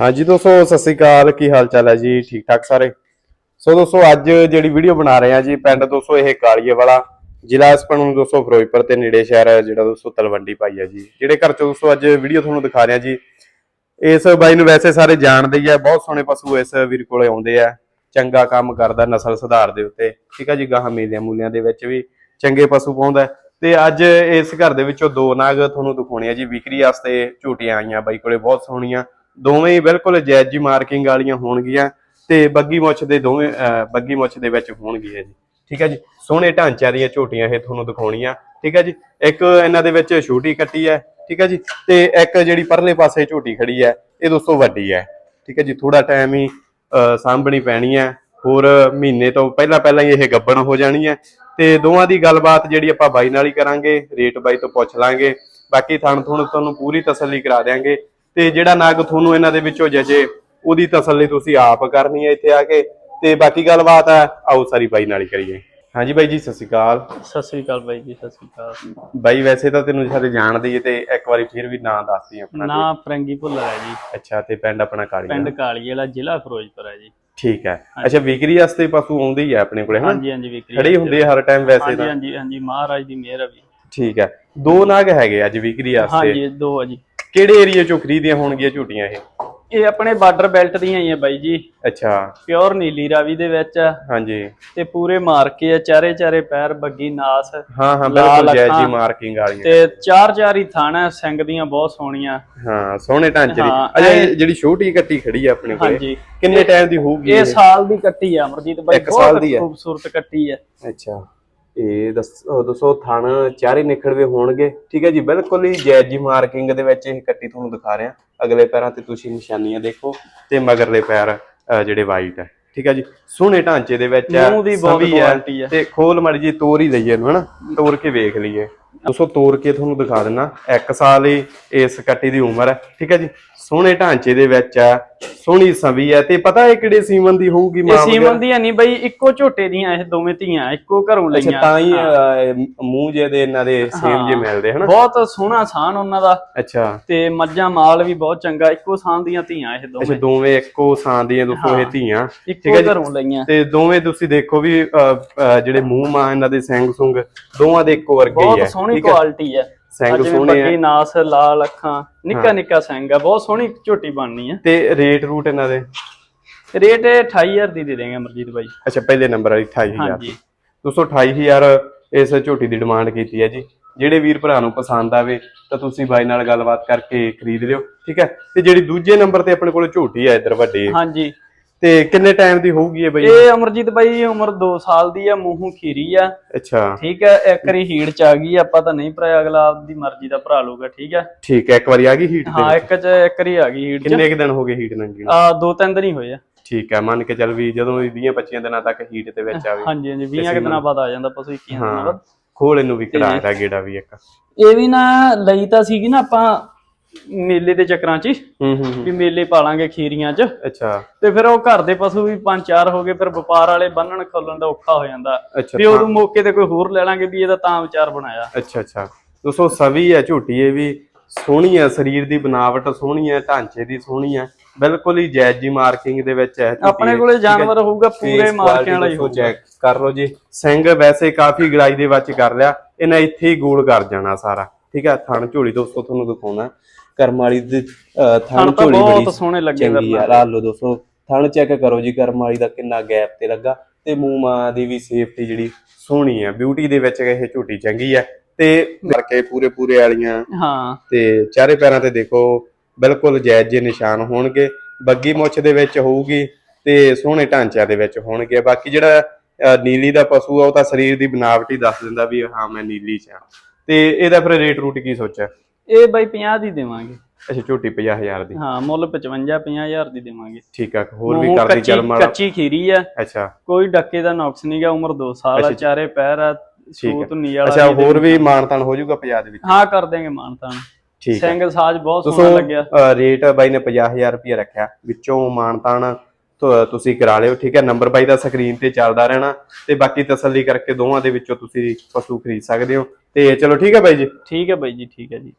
ਹਾਂਜੀ ਦੋਸਤੋ, ਸਤਿ ਸ੍ਰੀ ਅਕਾਲ। ਕੀ ਹਾਲ ਚਾਲ ਹੈ ਜੀ? ਠੀਕ ਠਾਕ ਸਾਰੇ? ਸੋ ਦੋਸਤੋ, ਅੱਜ ਜਿਹੜੀ ਵੀਡੀਓ ਬਣਾ ਰਹੇ ਹਾਂ ਜੀ, ਪਿੰਡ ਦੋਸਤੋ, ਇਹ ਕਾਲੀਏ ਵਾਲਾ ਜ਼ਿਲ੍ਹਾ ਇਸਪਣ ਦੋਸਤੋ, ਫਿਰੋਜ਼ਪੁਰ ਤੇ ਨੇੜੇ ਸ਼ਹਿਰ ਜਿਹੜਾ ਦੋਸਤੋ ਤਲਵੰਡੀ ਪਾਈ ਹੈ ਜੀ। ਜਿਹੜੇ ਘਰ ਚ ਦੋਸਤੋ, ਅੱਜ ਵੀਡੀਓ ਤੁਹਾਨੂੰ ਦਿਖਾ ਰਹੇ ਜੀ। ਇਸ ਬਾਈ ਨੂੰ ਵੈਸੇ ਸਾਰੇ ਜਾਣਦੇ ਹੀ ਆ ਬਹੁਤ ਸੋਹਣੇ ਪਸ਼ੂ ਇਸ ਵੀਰ ਕੋਲੇ ਆਉਂਦੇ ਆ। ਚੰਗਾ ਕੰਮ ਕਰਦਾ, ਨਸਲ ਸੁਧਾਰ ਦੇ ਉੱਤੇ। ਠੀਕ ਆ ਜੀ, ਗਾਹਾਂ ਮੇਲਿਆਂ ਮੂਲਿਆਂ ਦੇ ਵਿੱਚ ਵੀ ਚੰਗੇ ਪਸ਼ੂ ਪਾਉਂਦਾ ਤੇ ਅੱਜ ਇਸ ਘਰ ਦੇ ਵਿੱਚੋਂ ਦੋ ਨਾਗ ਤੁਹਾਨੂੰ ਦਿਖਾਉਣੇ ਆ ਜੀ, ਵਿਕਰੀ ਵਾਸਤੇ ਝੂਟੀਆਂ ਆਈਆਂ ਬਾਈ ਕੋਲੇ, ਬਹੁਤ ਸੋਹਣੀਆਂ। ਦੋਵੇਂ ਹੀ ਬਿਲਕੁਲ ਜਾਇਜ਼ ਜੀ ਮਾਰਕਿੰਗ ਵਾਲੀਆਂ ਹੋਣਗੀਆਂ ਤੇ ਬੱਗੀ ਮੁੱਛ ਦੇ ਦੋਵੇਂ ਬੱਗੀ ਮੁੱਛ ਦੇ ਵਿੱਚ ਹੋਣਗੀਆਂ ਜੀ। ਠੀਕ ਹੈ ਜੀ? ਸੋਹਣੇ ਢਾਂਚਿਆਂ ਦੀਆਂ ਝੋਟੀਆਂ ਇਹ ਤੁਹਾਨੂੰ ਦਿਖਾਉਣੀਆਂ। ਠੀਕ ਹੈ ਜੀ? ਇੱਕ ਇਹਨਾਂ ਦੇ ਵਿੱਚ ਛੋਟੀ ਕੱਟੀ ਹੈ। ਠੀਕ ਹੈ ਜੀ? ਤੇ ਇੱਕ ਜਿਹੜੀ ਪਰਲੇ ਪਾਸੇ ਝੋਟੀ ਖੜੀ ਹੈ ਇਹ ਦੋਸਤੋ ਵੱਡੀ ਹੈ। ਠੀਕ ਹੈ ਜੀ? ਥੋੜਾ ਟਾਈਮ ਹੀ ਅਹ, ਸਾਂਭਣੀ ਪੈਣੀ ਹੈ। ਹੋਰ ਮਹੀਨੇ ਤੋਂ ਪਹਿਲਾਂ ਪਹਿਲਾਂ ਹੀ ਇਹ ਗੱਬਣ ਹੋ ਜਾਣੀ ਹੈ। ਤੇ ਦੋਵਾਂ ਦੀ ਗੱਲਬਾਤ ਜਿਹੜੀ ਆਪਾਂ ਬਾਈ ਨਾਲ ਹੀ ਕਰਾਂਗੇ ਰੇਟ ਬਾਈ ਤੋਂ ਪੁੱਛ ਲਾਂਗੇ। ਬਾਕੀ ਥਣ ਥੁਣ ਤੁਹਾਨੂੰ ਪੂਰੀ ਤਸੱਲੀ ਕਰਾ ਦਿਆਂਗੇ। ਤੇ ਜਿਹੜਾ ਨਗ ਤੁਹਾਨੂੰ ਇਹਨਾਂ ਦੇ ਵਿੱਚੋਂ ਜਜੇ ਉਹਦੀ ਤਸੱਲੀ ਤੁਸੀਂ ਆਪ ਕਰਨੀ ਹੈ ਇੱਥੇ ਆ ਕੇ। ਤੇ ਬਾਕੀ ਗੱਲਬਾਤ ਹੈ ਆਓ ਸਾਰੀ ਬਾਈ ਨਾਲ ਹੀ ਕਰੀਏ। ਹਾਂਜੀ ਬਾਈ ਜੀ ਸਤਿ ਸ਼੍ਰੀ ਅਕਾਲ। ਸਤਿ ਸ੍ਰੀ ਅਕਾਲ ਬਾਈ ਜੀ ਸਤਿ ਸ੍ਰੀ ਅਕਾਲ। ਬਾਈ ਵੈਸੇ ਤਾਂ ਤੈਨੂੰ ਸਾਰੇ ਜਾਣਦੇ ਹੀ ਤੇ ਇੱਕ ਵਾਰੀ ਫਿਰ ਵੀ ਨਾਂ ਦੱਸ ਦੀ ਆਪਣਾ ਨਾ ਫਰੰਗੀ ਭੁੱਲਰ ਹੈ ਜੀ। ਅੱਛਾ ਤੇ ਪਿੰਡ ਆਪਣਾ ਕਾਲੀ ਪਿੰਡ ਕਾਲੀ ਵਾਲਾ ਜ਼ਿਲ੍ਹਾ ਫਿਰੋਜ਼ਪੁਰ ਹੈ ਜੀ। ਠੀਕ ਹੈ। ਅੱਛਾ ਵਿਕਰੀ ਵਾਸਤੇ ਪਸ਼ੂ ਆਉਂਦੇ ਹੀ ਆ ਆਪਣੇ ਕੋਲੇ ਹਾਂ ਹਾਂਜੀ ਹਾਂਜੀ ਵਿਕਰੀ ਖੜੇ ਹੁੰਦੇ ਆ ਹਰ ਟਾਈਮ ਵੈਸੇ ਹਾਂਜੀ ਤਾਂ। ਹਾਂਜੀ ਹਾਂਜੀ ਮਹਾਰਾਜ ਦੀ ਮਿਹਰ ਹੈ ਵੀ। ਠੀਕ ਹੈ। ਦੋ ਨਾਗ ਹੈਗੇ ਅੱਜ ਵਿਕਰੀ ਵਾਸਤੇ। ਹਾਂਜੀ ਦੋ ਆ ਜੀ। ਕਿਹੜੇ ਏਰੀਆ ਚੋਂ ਖਰੀਦੀਆਂ ਹੋਣਗੀਆਂ ਝੂਟੀਆਂ ਇਹ? ਇਹ ਆਪਣੇ ਬਾਰਡਰ ਬੈਲਟ ਦੀਆਂ ਹੀ ਆ ਬਾਈ ਜੀ। ਅੱਛਾ। ਪਿਓਰ ਨੀਲੀ ਰਾਵੀ ਦੇ ਵਿੱਚ ਆ। ਹਾਂਜੀ। ਤੇ ਪੂਰੇ ਮਾਰ ਕੇ ਆ ਚਾਰੇ ਚਾਰੇ ਪੈਰ ਬੱਗੀ ਨਾਸ ਹਾਂ ਹਾਂ ਬਿਲਕੁਲ ਜੈ ਜੀ। ਮਾਰਕਿੰਗ ਵਾਲੀਆਂ। ਤੇ ਚਾਰ ਚਾਰ ਹੀ ਥਾਣਾ ਸਿੰਘ ਦੀਆਂ ਬਹੁਤ ਸੋਹਣੀਆਂ। ਹਾਂ ਸੋਹਣੇ ਢਾਂਚੇ ਦੀ। ਇਹ- ਜਿਹੜੀ ਛੋਟੀ ਕੱਟੀ ਖੜੀ ਆ ਆਪਣੇ ਕੋਲੇ ਹਾਂਜੀ। ਕਿੰਨੇ ਟਾਈਮ ਦੀ ਹੋਊਗੀ ਇਹ ਸਾਲ ਦੀ ਕੱਟੀ ਆ ਅਮਰਜੀਤ ਬਾਈ ਆ। ਖੂਬਸੂਰਤ ਕੱਟੀ ਆ। ਅੱਛਾ। ਇਹ ਦੱਸੋ ਦੱਸੋ ਥਣ ਚਾਰੇ ਨਿਖੜਵੇ ਹੋਣਗੇ। ਠੀਕ ਹੈ ਜੀ ਬਿਲਕੁਲ ਹੀ ਜੈਜ ਜੀ ਮਾਰਕਿੰਗ ਦੇ ਵਿੱਚ ਇਹ ਕੱਟੀ ਤੁਹਾਨੂੰ ਦਿਖਾ ਰਿਹਾ। ਅਗਲੇ ਪੈਰਾਂ ਤੇ ਤੁਸੀਂ ਨਿਸ਼ਾਨੀਆਂ ਦੇਖੋ ਤੇ ਮਗਰਲੇ ਪੈਰ ਜਿਹੜੇ ਵਾਈਟ ਹੈ। ਠੀਕ ਹੈ ਜੀ ਸੋਹਣੇ ਢਾਂਚੇ ਦੇ ਵਿੱਚ ਹੈ, ਮੂੰਹ ਦੀ ਬਹੁਤ ਸਵੀ ਹੈ, ਕੁਆਲਿਟੀ ਹੈ। ਤੇ ਖੋਲ ਮੜੀ ਜੀ ਤੋਰ ਹੀ ਲਈਏ ਇਹਨੂੰ ਹਨਾ? ਤੋਰ ਕੇ ਵੇਖ ਲਈਏ। ਦੋਸਤੋ ਤੋਰ ਕੇ ਤੁਹਾਨੂੰ ਦਿਖਾ ਦਿੰਨਾ ਇੱਕ ਸਾਲ ਹੀ ਇਸ ਕੱਟੀ ਦੀ ਉਮਰ ਹੈ ਠੀਕ ਹੈ ਜੀ ਸੋਹਣੇ ਢਾਂਚੇ ਦੇ ਵਿੱਚ ਹੈ ਸੋਹਣੀ ਸਵੀ ਹੈ ਤੇ ਪਤਾ ਹੈ ਕਿਹੜੇ ਸੀਮਨ ਦੀ ਹੋਊਗੀ ਇਹ ਮਾਂ ਵਗੈਰਾ? ਸੀਮਨ ਦੀਆਂ ਨਹੀਂ ਬਾਈ ਇੱਕੋ ਝੋਟੇ ਦੀਆਂ ਇਹ ਦੋਵੇਂ ਧੀਆਂ ਇੱਕੋ ਘਰੋਂ ਅੱਛਾ ਲਈਆਂ ਤਾਂ ਹੀ ਮੂੰਹ ਜੇ ਦੇ ਇਹਨਾਂ ਦੇ ਸੇਮ ਜੇ। ਮਿਲਦੇ ਹਨਾ ਬਹੁਤ ਸੋਹਣਾ ਸਾਨ ਉਹਨਾਂ ਦਾ ਅੱਛਾ ਤੇ ਮੱਝਾਂ ਮਾਲ ਵੀ ਬਹੁਤ ਚੰਗਾ ਇੱਕੋ ਸਾਨ ਦੀਆਂ ਧੀਆਂ ਇਹ ਅੱਛਾ ਦੋਵੇਂ ਦੋਵੇਂ ਇੱਕੋ ਸਾਂ ਦੀਆਂ ਦੋਸਤੋ ਇਹ। ਧੀਆਂ ਇੱਕੋ ਹੈ। ਘਰੋਂ ਲਈਆਂ ਤੇ ਦੋਵੇਂ ਤੁਸੀਂ ਦੇਖੋ ਵੀ ਜਿਹੜੇ ਮੂੰਹ ਮਾਂ ਇਹਨਾਂ ਦੇ ਸਿੰਘ ਸੁੰਗ ਦੋਵਾਂ ਦੇ ਇੱਕੋ ਵਰਗੇ ਹੀ ਬਹੁਤ ਹੈ ਸੋਹਣੀ ਹੈ? ਕੁਆਲਿਟੀ ਹੈ। ਸਿੰਘ ਸੋਹਣੇ ਬੱਗੀ ਆ ਨਾਸ ਲਾਲ ਅੱਖਾਂ ਨਿੱਕਾ ਨਿੱਕਾ ਸਿੰਘ ਆ ਬਹੁਤ ਸੋਹਣੀ ਝੋਟੀ ਬਣਨੀ ਹੈ। ਤੇ ਰੇਟ ਰੂਟ ਇਹਨਾਂ ਦੇ? ਰੇਟ ਇਹ 28000 ਦੀ ਦੇ ਦੇਂਗੇ ਅਮਰਜੀਤ ਬਾਈ। ਅੱਛਾ ਪਹਿਲੇ ਨੰਬਰ ਵਾਲੀ 28000 ਹਾਂਜੀ। ਦੋਸਤੋ 28000 ਇਸ ਝੋਟੀ ਦੀ ਡਿਮਾਂਡ ਕੀਤੀ ਹੈ ਜੀ। ਜਿਹੜੇ ਵੀਰ ਭਰਾ ਨੂੰ ਪਸੰਦ ਆਵੇ ਤਾਂ ਤੁਸੀਂ ਬਾਈ ਨਾਲ ਗੱਲਬਾਤ ਕਰਕੇ ਖਰੀਦ ਲਿਓ ਠੀਕ ਹੈ? ਤੇ ਜਿਹੜੀ ਦੂਜੇ ਨੰਬਰ ਤੇ ਆਪਣੇ ਕੋਲ ਝੋਟੀ ਹੈ ਇੱਧਰ ਵੱਡੀ। ਹਾਂਜੀ। ਤੇ ਕਿੰਨੇ ਟਾਈਮ ਦੀ ਹੋਊਗੀ ਇਹ ਬਾਈ? ਇਹ ਅਮਰਜੀਤ ਬਾਈ ਉਮਰ 2 ਸਾਲ ਦੀ ਆ ਮੂੰਹੋਂ ਖੀਰੀ ਆ। ਅੱਛਾ। ਠੀਕ ਹੈ ਇੱਕ ਵਾਰੀ ਹੀੜ ਚ ਆ ਗਈ ਆਪਾਂ ਤਾਂ ਨਹੀਂ ਭਰਾਇਆ ਅਗਲਾ ਆਪਦੀ ਮਰਜ਼ੀ ਦਾ ਭਰਾ ਲੂਗਾ ਠੀਕ ਹੈ ਠੀਕ ਹੈ ਇੱਕ ਵਾਰੀ ਆ ਗਈ ਹੀਟ ਹਾਂ ਦੇ ਇੱਕ ਚ ਇੱਕ ਵਾਰੀ ਆ ਗਈ ਚ। ਕਿੰਨੇ ਕੁ ਦਿਨ ਹੋ ਗਏ ਹੀਟ ਨੰਗੀ ਨੂੰ? ਆ ਦੋ ਤਿੰਨ ਦਿਨ ਹੀ ਹੋਏ ਆ। ਠੀਕ ਹੈ ਮੰਨ ਕੇ ਚੱਲ ਵੀ ਜਦੋਂ ਵੀ 20 25 ਦਿਨਾਂ ਤੱਕ ਹੀਟ ਦੇ ਵਿੱਚ ਆਵੇ। ਹਾਂਜੀ ਹਾਂਜੀ 20 ਕਿ ਦਿਨਾਂ ਬਾਅਦ ਆ ਜਾਂਦਾ ਪਸ਼ੂ 21 ਦਿਨਾਂ ਹਾਂ ਬਾਅਦ। ਖੋਲ ਇਹਨੂੰ ਵੀ ਕਢਾਇਆ ਗੇੜਾ ਵੀ ਇੱਕ। ਇਹ ਵੀ ਨਾ ਲਈ ਤਾਂ ਸੀਗੀ ਨਾ ਆਪਾਂ ਮੇਲੇ ਦੇ ਚੱਕਰਾਂ 'ਚ ਹੀ, ਹੂੰ ਹੂੰ ਹੂੰ। ਵੀ ਮੇਲੇ ਪਾਲਾਂਗੇ ਖੀਰੀਆਂ 'ਚ। ਅੱਛਾ। ਤੇ ਫਿਰ ਉਹ ਘਰ ਦੇ ਪਸ਼ੂ ਵੀ ਪੰਜ ਚਾਰ ਹੋ ਗਏ ਫਿਰ ਵਪਾਰ ਵਾਲੇ ਬੰਨਣ ਖੋਲਣ ਦਾ ਔਖਾ ਹੋ ਜਾਂਦਾ। ਅੱਛਾ ਵੀ ਉਦੋਂ ਮੌਕੇ ਤੇ ਕੋਈ ਹੋਰ ਲੈ ਲਾਂਗੇ ਵੀ ਇਹਦਾ ਤਾਂ ਵਿਚਾਰ ਬਣਾਇਆ। ਅੱਛਾ ਅੱਛਾ। ਦੋਸਤੋ ਸਵੀ ਹੈ ਝੋਟੀ ਇਹ ਵੀ ਸੋਹਣੀ ਹੈ ਸਰੀਰ ਦੀ ਬਣਾਵਟ ਸੋਹਣੀ ਹੈ ਢਾਂਚੇ ਦੀ ਸੋਹਣੀ ਹੈ ਬਿਲਕੁਲ ਹੀ ਜੈਜ ਜੀ ਮਾਰਕਿੰਗ ਦੇ ਵਿੱਚ ਹੈ। ਝੋਟੀ ਆਪਣੇ ਇਹ, ਕੋਲੇ ਠੀਕ ਹੈ? ਜਾਨਵਰ ਹੋਊਗਾ ਪੂਰੇ Face ਮਾਰਕਿਆਂ ਵਾਲਾ ਹੀ quality ਹੋਊਗਾ। ਚੈੱਕ ਕਰ ਲਓ ਜੀ। ਸਿੰਘ ਵੈਸੇ ਕਾਫੀ ਗੜਾਈ ਦੇ ਵਿੱਚ ਕਰ ਲਿਆ ਇਹਨਾਂ ਇੱਥੇ ਹੀ ਗੋਲ ਕਰ ਜਾਣਾ ਸਾਰਾ। ਠੀਕ ਹੈ ਥਣ ਝੋਲੀ ਦੋਸਤੋ ਤੁਹਾਨੂੰ ਦਿਖਾਉਣਾ। ਕਰਮ ਵਾਲੀ ਦੀ ਅਹ, ਥਣ ਥਣ ਤਾਂ ਝੋਲੀ ਬਹੁਤ ਬੜੀ ਸੋਹਣੇ ਲੱਗੇ ਚੰਗੀ ਆ। ਲਓ ਦੋਸਤੋ ਥਣ ਚੈੱਕ ਕਰੋ ਜੀ ਕਰਮ ਵਾਲੀ ਦਾ ਕਿੰਨਾ ਗੈਪ ਤੇ ਲੱਗਾ। ਤੇ ਮੂੰਹ ਮਾਂ ਦੀ ਵੀ ਸੇਫਟੀ ਜਿਹੜੀ ਸੋਹਣੀ ਹੈ ਬਿਊਟੀ ਦੇ ਵਿੱਚ ਇਹ ਝੋਟੀ ਚੰਗੀ ਹੈ ਤੇ ਕਰਕੇ ਪੂਰੇ ਪੂਰੇ ਵਾਲੀਆਂ। ਹਾਂ। ਤੇ ਚਾਰੇ ਪੈਰਾਂ ਤੇ ਦੇਖੋ ਬਿਲਕੁਲ ਜਾਇਜ਼ ਜਿਹੇ ਨਿਸ਼ਾਨ ਹੋਣਗੇ। ਬੱਗੀ ਮੁੱਛ ਦੇ ਵਿੱਚ ਹੋਊਗੀ ਤੇ ਸੋਹਣੇ ਢਾਂਚਿਆਂ ਦੇ ਵਿੱਚ ਹੋਣਗੇ। ਬਾਕੀ ਜਿਹੜਾ ਨੀਲੀ ਦਾ ਪਸ਼ੂ ਆ ਉਹ ਤਾਂ ਸਰੀਰ ਦੀ ਬਣਾਵਟ ਹੀ ਦੱਸ ਦਿੰਦਾ ਵੀ ਹਾਂ ਮੈਂ ਨੀਲੀ ਚ ਆ। ਤੇ ਇਹਦਾ ਫਿਰ ਰੇਟ ਰੂਟ ਕੀ ਸੋਚਿਆ? ਇਹ ਬਾਈ 50 ਦੀ ਦੇਵਾਂਗੇ। ਅੱਛਾ ਝੋਟੀ 50000 ਦੀ। ਹਾਂ ਮੁੱਲ 55 50000 ਦੀ ਦੇਵਾਂਗੇ। ਠੀਕ ਆ ਹੋਰ ਵੀ ਕਰਦੀ ਚੱਲ ਮਾੜਾ। ਕੱਚੀ ਖੀਰੀ ਆ। ਅੱਛਾ। ਕੋਈ ਡੱਕੇ ਦਾ ਨੁਕਸ ਨਹੀਂਗਾ ਉਮਰ 2 ਸਾਲ ਆ। ਚਾਰੇ ਪੈਰ ਆ ਸੂਤ ਨੀ ਵਾਲਾ ਅੱਛਾ ਹੋਰ ਵੀ ਮਾਨਤਾਨ ਹੋ ਜਾਊਗਾ 50 ਦੇ ਵਿੱਚ? ਹਾਂ ਕਰ ਦੇਂਗੇ ਮਾਨਤਾਨ ਠੀਕ ਸਿੰਗਲ ਸਾਜ ਬਹੁਤ ਸੋਹਣਾ ਲੱਗਿਆ। ਰੇਟ ਬਾਈ ਨੇ 50000 ਰੁਪਏ ਰੱਖਿਆ। ਵਿੱਚੋਂ ਮਾਨਤਾਨ ਤੁਸੀਂ ਕਰਾ ਲਿਓ ਠੀਕ ਹੈ ਨੰਬਰ ਬਾਈ ਦਾ ਸਕਰੀਨ ਤੇ ਚੱਲਦਾ ਰਹਿਣਾ ਤੇ ਬਾਕੀ ਤਸੱਲੀ ਕਰਕੇ ਦੋਵਾਂ ਦੇ ਵਿੱਚੋਂ ਤੁਸੀਂ ਪਸ਼ੂ ਖਰੀਦ ਸਕਦੇ ਹੋ। ਤੇ ਚਲੋ ਠੀਕ ਹੈ ਬਾਈ ਜੀ। ਠੀਕ ਹੈ ਬਾਈ ਜੀ ਠੀਕ ਹੈ ਜੀ।